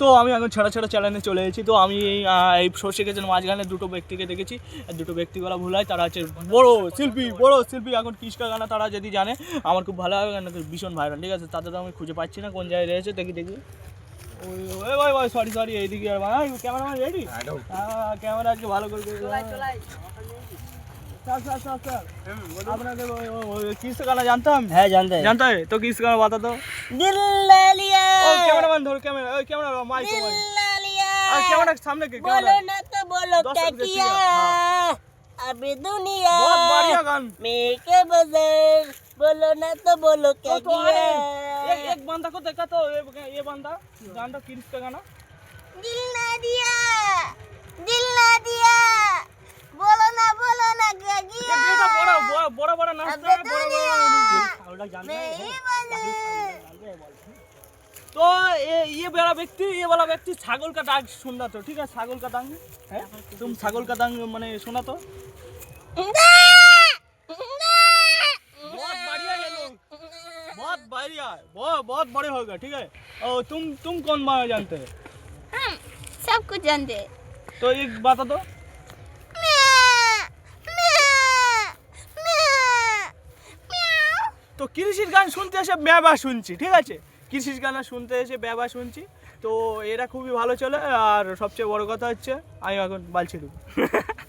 তো আমি এখন ছেড়া ছেড়া চ্যানেলে চলে এসেছি। তো আমি এই সর্ষে গেছেন মাঝখানে দুটো ব্যক্তিকে দেখেছি। আর দুটো ব্যক্তি বলা ভুল হয় তারা হচ্ছে বড় শিল্পী বড় শিল্পী এখন কিসকা গানা তারা যদি জানে আমার খুব ভালো হবে কেন ভীষণ ভাইরাল ঠিক আছে তাদের তো আমি খুঁজে পাচ্ছি না কোন জায়গায় রয়েছে দেখি দেখি। ওই ওই ভাই ভাই সরি সরি এইদিকে আর ভাই ক্যামেরাম্যান রেডি হ্যাঁ ক্যামেরা আজকে ভালো করে गाना जानता हम? है जानते हैं। जानता है? तो किस गाना बता दो तो? दिल लिया। ओ कैमरा तो बंद हो कैमरा ओ कैमरा माइक दिल लिया। और कैमरा सामने के कैमरा बोलो ना तो बोलो क्या किया? हाँ। अभी दुनिया बहुत बढ़िया गान। मेरे बजर बोलो ना तो बोलो क्या तो किया एक एक बंदा को देखा तो ये ये बंदा गाना किस का गाना? दिल ना दिया। तो ये ये वाला व्यक्ति ये वाला व्यक्ति छागल का डाक सुन रहा तो ठीक है छागल का डांग है तुम छागल का डांग मैंने सुना तो बहुत बढ़िया ये लोग बहुत बढ़िया है बहुत बहुत बड़े हो गए ठीक है और तुम तुम कौन माना जानते हैं हम सब कुछ जानते हैं तो एक बता दो তো কৃষির গান শুনতে এসে ব্যবা শুনছি, ঠিক আছে? কৃষির গান শুনতে এসে ব্যবা শুনছি। তো এরা খুবই ভালো চলে, আর সবচেয়ে বড় কথা হচ্ছে, আমি এখন বালছি দেবো